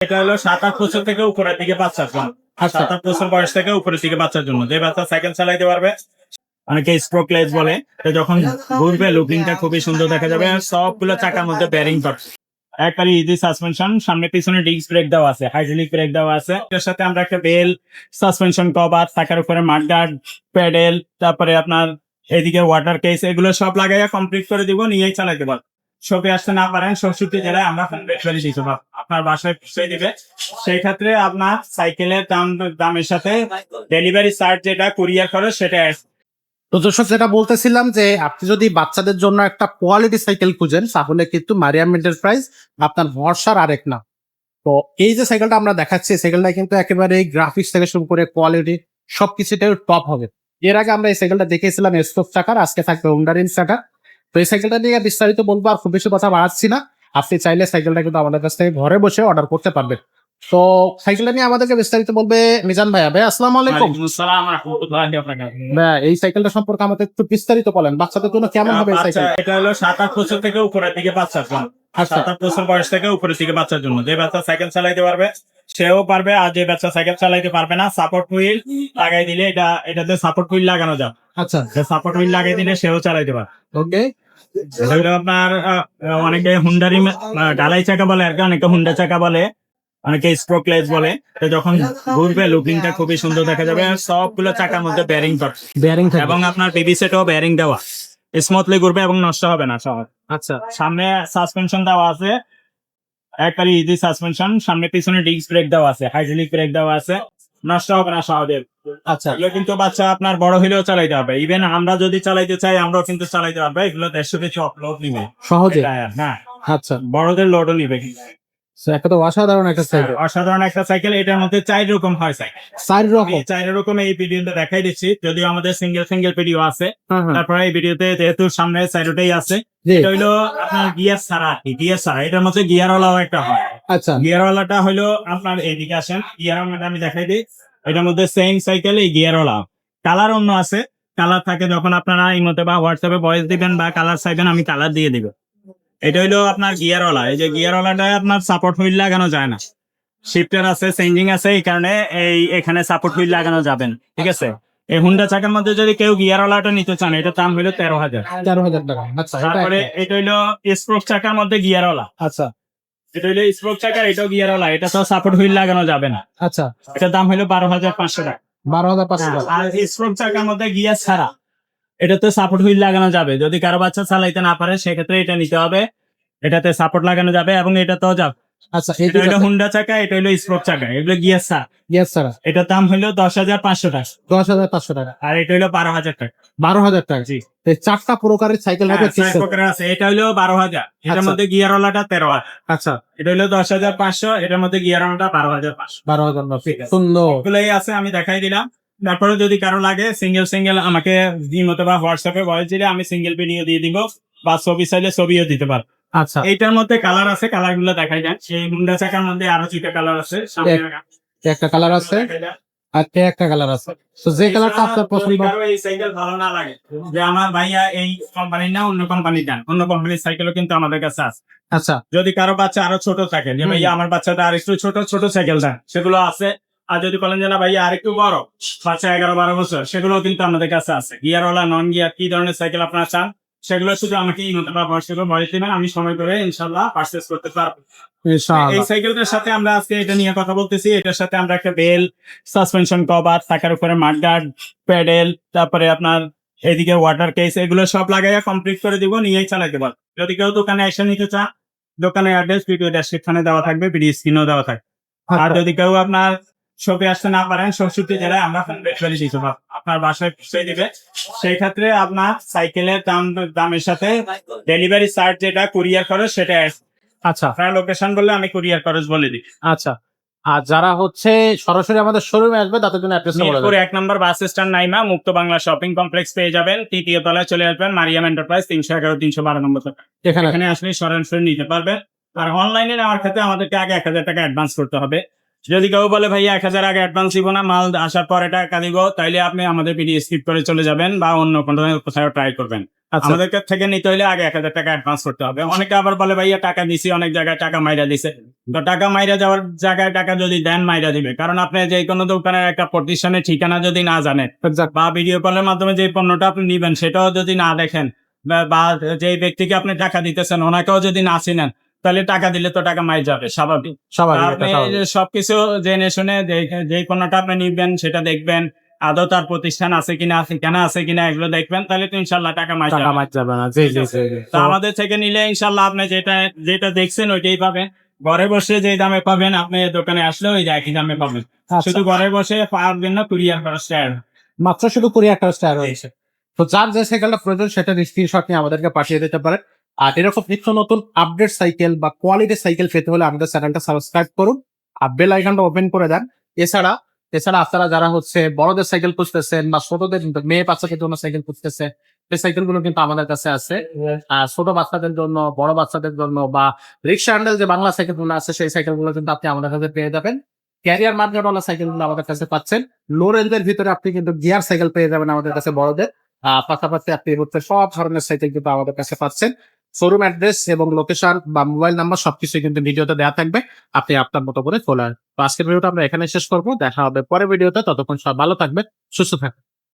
এটা হলো সাত আট বছর থেকে উপরের দিকে বাচ্চার জন্য আচ্ছা। সাত আট বছর বয়স থেকে উপরের দিকে বাচ্চার জন্য। যে বাচ্চা সাইকেল চালাইতে পারবে অনেকে স্ট্রোকলেস বলে তো যখন ঘুরবে লুকিংটা খুবই সুন্দর দেখা যাবে আর সবগুলো চাকার মধ্যে ব্যারিং পাবে একবারে ইজি সাসপেনশন সামনে পিছনে ডিস্ক ব্রেক দেওয়া আছে হাইড্রোলিক ব্রেক দেওয়া আছে। এর সাথে আমরা একটা বেল সাসপেনশন কভার চাকার উপরে মাডগার্ড প্যাডেল তারপরে আপনার এদিকে ওয়াটার কেস এগুলো সব লাগাইয়া কমপ্লিট করে দিব নিয়েই চালাইতে পারব। শপে আসতে না পারেন ষষ্ঠী জেলায় আমরা হোম ডেলিভারি দিতে পারব আপনার বাসায় পৌঁছে দিবে। সেই ক্ষেত্রে আপনার সাইকেলের দাম দামের সাথে ডেলিভারি চার্জ যেটা কুরিয়ার করে সেটা তো দর্শক যেটা বলতেছিলাম যে আপনি যদি বাচ্চাদের জন্য একটা কোয়ালিটি সাইকেল খুঁজেন তাহলে কিন্তু মারিয়াম এন্টারপ্রাইজ আপনার ভরসার আরেক না তো এই যে সাইকেলটা আমরা দেখাচ্ছি সাইকেলটা কিন্তু একেবারে গ্রাফিক্স থেকে শুরু করে কোয়ালিটি সবকিছুটাই টপ হবে। এর আগে আমরা এই সাইকেলটা দেখেছিলাম স্টোক চাকার আজকে থাকবে উন্ডারিন চাকার তো এই সাইকেলটা নিয়ে বিস্তারিত বলব আর খুব বেশি কথা বাড়াচ্ছি না। আপনি চাইলে সাইকেলটা কিন্তু আমাদের কাছ থেকে ঘরে বসে অর্ডার করতে পারবেন। তো সাইকেলটা নিয়ে আমাদেরকে বিস্তারিত বলবে মিজান ভাইয়া। ভাই আসসালামু আলাইকুম। এই সাইকেলটা সম্পর্কে আমাদের একটু বিস্তারিত বলেন। বাচ্চাদের জন্য কেমন হবে সাইকেল এটা হলো সাত আট বছর থেকে উপরের দিকে জন্য আচ্ছা। সাত আট বছর বয়স থেকে উপরের দিকে বাচ্চার জন্য। যে বাচ্চা সাইকেল চালাইতে পারবে সেও পারবে আর যে বাচ্চা সাইকেল চালাইতে পারবে না সাপোর্ট হুইল লাগাই দিলে এটা এটাতে সাপোর্ট হুইল লাগানো যাবে। আচ্ছা। সাপোর্ট হুইল লাগাই দিলে সেও চালাইতে পারবে। ওকে আপনার অনেকে হুন্ডারি ডালাই চাকা বলে আর কি অনেকে হুন্ডা চাকা বলে অনেকে স্ট্রোকলেস বলে। তো যখন ঘুরবে লুকিংটা খুবই সুন্দর দেখা যাবে আর সবগুলো চাকার মধ্যে ব্যারিং বেয়ারিং এবং আপনার বেবি সেটও ব্যারিং দেওয়া। স্মুথলি ঘুরবে এবং নষ্ট হবে না সহজ আচ্ছা। সামনে সাসপেনশন দেওয়া আছে। একবারে ইজি সাসপেনশন সামনে পিছনে ডিস্ক ব্রেক দেওয়া আছে হাইড্রোলিক ব্রেক দেওয়া আছে। নষ্ট হবে না সহজে আচ্ছা। এগুলো কিন্তু বাচ্চা আপনার বড় হলেও চালাইতে হবে ইভেন আমরা যদি চালাইতে চাই আমরাও কিন্তু চালাইতে পারব। এগুলো দেড়শো কিছু অপলোড নিবে। সহজে? হ্যাঁ। আচ্ছা। বড়দের লোডও নিবে একটা তো অসাধারণ একটা সাইকেল অসাধারণ একটা সাইকেল এটার মধ্যে চার রকম হয় সাইকেল চার রকম? চার রকম এই ভিডিওতে দেখাই দিচ্ছি। যদিও আমাদের সিঙ্গেল সিঙ্গেল ভিডিও আছে। হ্যাঁ, হ্যাঁ। তারপরে এই ভিডিওতে যেহেতু সামনে সাইডটাই আছে। এটা হইল আপনার গিয়ার ছাড়া গিয়ার ছাড়া। এটার মধ্যে গিয়ার ওয়ালাও একটা হয়। আচ্ছা। গিয়ার ওয়ালাটা হইল আপনার এদিকে আসেন। গিয়ার ওয়ালাটা আমি দেখাই দিই। এটার মধ্যে সেম সাইকেল এই গিয়ার ওয়ালা কালার অন্য আছে। কালার থাকে যখন আপনারা এই মতে বা হোয়াটসঅ্যাপে ভয়েস দিবেন বা কালার চাইবেন আমি কালার দিয়ে দিব। এটা হইল আপনার গিয়ার ওয়ালা এই যে গিয়ার ওয়ালাটায় আপনার সাপোর্ট হুইল লাগানো যায় না। শিফটার আছে চেঞ্জিং আছে এই কারণে এই এখানে সাপোর্ট হুইল লাগানো যাবেন ঠিক আছে? এই হুন্ডা চাকার মধ্যে যদি কেউ গিয়ার ওয়ালাটা নিতে চান এটা দাম হইল তেরো হাজার। তেরো হাজার টাকা। আচ্ছা তারপরে এটা হইল স্প্রোক চাকার মধ্যে গিয়ার ওয়ালা আচ্ছা। এটা হইল স্পোক চাকার এটাও গিয়ার ওয়ালা এটা সব সাপোর্ট হুইল লাগানো যাবে না। আচ্ছা। এটার দাম হইল বারো হাজার পাঁচশো টাকা। বারো হাজার পাঁচশো টাকা। আর স্পোক চাকার মধ্যে গিয়ার ছাড়া এটাতে সাপোর্ট হুইল লাগানো যাবে। যদি কারও বাচ্চা চালাইতে না পারে সেক্ষেত্রে এটা নিতে হবে। এটাতে সাপোর্ট লাগানো যাবে এবং এটাতেও যাবে। আচ্ছা এটা হইল হুন্ডা চাকা এটা হইল স্প্রোক চাকা এগুলো গিয়ার এটার দাম হইল দশ হাজার পাঁচশো টাকা। দশ হাজার পাঁচশো টাকা। আর এটা হইল বারো হাজার টাকা। বারো হাজার টাকা। জি। চারটা প্রকারের সাইকেল হবে হ্যাঁ, আছে। এটা হইল বারো হাজার। এটার আচ্ছা। মধ্যে গিয়ার তেরো হাজার। আচ্ছা এটা হইল দশ হাজার পাঁচশো এটার মধ্যে গিয়ার বারো হাজার পাঁচশো। বারো হাজার। সুন্দর। ওগুলোই আছে আমি দেখাই দিলাম। তারপরে যদি কারও লাগে সিঙ্গেল সিঙ্গেল আমাকে মতো বা হোয়াটসঅ্যাপে ভয়েস দিলে আমি সিঙ্গেল ভিডিও দিয়ে দিব বা ছবি চাইলে ছবিও দিতে পারব আচ্ছা। এইটার মধ্যে কালার আছে কালারগুলো দেখাই যান সেই হুন্ডা চাকার মধ্যে আরও দুইটা কালার আছে সামনে একটা কালার আছে আর একটা কালার আছে। তো যে কালারটা আপনার পছন্দ এই সাইকেল ভালো না লাগে। যে আমার ভাইয়া এই কোম্পানির না অন্য কোম্পানির দেন। অন্য কোম্পানির সাইকেলও কিন্তু আমাদের কাছে আছে। আচ্ছা। যদি কারও বাচ্চা আরও ছোট থাকে যে ভাইয়া আমার বাচ্চাটা আর একটু ছোট ছোট সাইকেল দেন সেগুলো আছে। আর যদি বলেন যে না ভাইয়া আর একটু বড় বাচ্চা এগারো বারো বছর সেগুলো কিন্তু আমাদের কাছে আছে। গিয়ারওয়ালা নন গিয়ার কি ধরনের সাইকেল আপনার চান? সেগুলো শুধু আমাকে এই বা হোয়াটসঅ্যাপে বলে দিবেন আমি সময় করে ইনশাল্লাহ পারচেস করতে পারব। এই সাইকেলটার সাথে আমরা আজকে এটা নিয়ে কথা বলতেছি এটার সাথে আমরা একটা বেল সাসপেনশন কভার চাকার উপরে মাডগার্ড প্যাডেল তারপরে আপনার এদিকে ওয়াটার কেস এগুলো সব লাগাইয়া কমপ্লিট করে দিব নিয়েই চালাইতে পারব। যদি কেউ দোকানে এসে নিতে চান দোকানের অ্যাড্রেস ভিডিও ডেসক্রিপশনে দেওয়া থাকবে ভিডিও স্ক্রিনেও দেওয়া থাকবে। আচ্ছা। আর যদি কেউ আপনার শপে আসতে না পারেন ষষ্ঠী জেলায় আমরা হোম ডেলিভারি দিতে পারব আপনার বাসায় পৌঁছে দিবে। সেই ক্ষেত্রে আপনার সাইকেলের দাম দামের সাথে ডেলিভারি চার্জ যেটা কুরিয়ার খরচ সেটা আচ্ছা। আপনার লোকেশন বললে আমি কুরিয়ার খরচ বলে দিই। আচ্ছা। আর যারা হচ্ছে সরাসরি আমাদের শোরুমে আসবে তাদের জন্য অ্যাড্রেস বলে মিরপুর এক নম্বর বাস স্ট্যান্ড নাইমা মুক্ত বাংলা শপিং কমপ্লেক্স পেয়ে যাবেন। তৃতীয় তলায় চলে আসবেন মারিয়াম এন্টারপ্রাইজ তিনশো এগারো তিনশো বারো নম্বর। এখানে এখানে আসলে সরাসরি নিতে পারবে আর অনলাইনে নেওয়ার ক্ষেত্রে আমাদেরকে আগে এক হাজার টাকা অ্যাডভান্স করতে হবে। যদি কেউ বলে ভাইয়া এক হাজার আগে অ্যাডভান্স দিব না মাল আসার পরে টাকা দিব তাইলে আপনি আমাদের ভিডিও স্কিপ করে চলে যাবেন বা অন্য কোনো কোথাও ট্রাই করবেন। আচ্ছা। আমাদের থেকে নিতে হলে আগে এক হাজার টাকা অ্যাডভান্স করতে হবে। অনেকে আবার বলে ভাইয়া টাকা দিছি অনেক জায়গায় টাকা মাইরা দিছে। তো টাকা মাইরা যাওয়ার জায়গায় টাকা যদি দেন মাইরা দিবে। কারণ আপনি যে কোনো দোকানের একটা প্রতিষ্ঠানের ঠিকানা যদি না জানেন বা ভিডিও কলের মাধ্যমে যে পণ্যটা আপনি নিবেন সেটাও যদি না দেখেন বা যে ব্যক্তিকে আপনি টাকা দিতেছেন ওনাকেও যদি না চিনেন তাহলে টাকা দিলে তো টাকা মাই যাবে স্বাভাবিক। স্বাভাবিক সবকিছু জেনে শুনে যে- পণ্যটা আপনি নিবেন সেটা দেখবেন আদৌ তার প্রতিষ্ঠান আছে কিনা ঠিকানা আছে কিনা এগুলো দেখবেন তাহলে তো ইনশাল্লাহ টাকা মাই টাকা যাবে। যাবে না জি জি। তো আমাদের থেকে নিলে ইনশাল্লাহ আপনি যেটা যেটা দেখছেন ওইটাই পাবেন। ঘরে বসে যে দামে পাবেন আপনি দোকানে আসলে ওই একই দামে পাবেন। আচ্ছা, শুধু ঘরে বসে পারবেন না কুরিয়ার স্টাইল মাত্র শুধু কুড়ি একটা স্টার রয়েছে। তো যার যে সাইকেলটা প্রয়োজন সেটা স্ক্রিনশট নিয়ে আমাদেরকে পাঠিয়ে দিতে পারেন। আর এরকম নিত্য নতুন আপডেট সাইকেল বা কোয়ালিটি সাইকেল পেতে হলে আমাদের চ্যানেলটা সাবস্ক্রাইব করুন আর বেল আইকনটা ওপেন করে দেন। এছাড়া এছাড়া আপনারা যারা হচ্ছে বড়দের সাইকেল খুঁজতেছেন বা ছোটদের মেয়ে বাচ্চাদের জন্য সাইকেল খুঁজতেছে সেই সাইকেলগুলো কিন্তু আমাদের কাছে আছে। ছোট বাচ্চাদের জন্য বড় বাচ্চাদের জন্য বা রিক্সা হ্যান্ডেল যে বাংলা সাইকেলগুলো আছে সেই সাইকেলগুলো কিন্তু আপনি আমাদের কাছে পেয়ে যাবেন। ক্যারিয়ার মার্কেট ওয়ালা সাইকেলগুলো আমাদের কাছে পাচ্ছেন। লো রেঞ্জের ভিতরে আপনি কিন্তু গিয়ার সাইকেল পেয়ে যাবেন আমাদের কাছে বড়দের। আহ, পাশাপাশি আপনি হচ্ছে সব ধরনের সাইকেল কিন্তু আমাদের কাছে পাচ্ছেন। শোরুম অ্যাড্রেস এবং লোকেশন বা মোবাইল নাম্বার সবকিছু কিন্তু ভিডিওতে দেওয়া থাকবে। আপনি আপনার মতো করে আসবেন। তো আজকের ভিডিওটা আমরা এখানে শেষ করব। দেখা হবে পরের ভিডিওতে। ততক্ষণ সব ভালো থাকবেন, সুস্থ থাকবেন।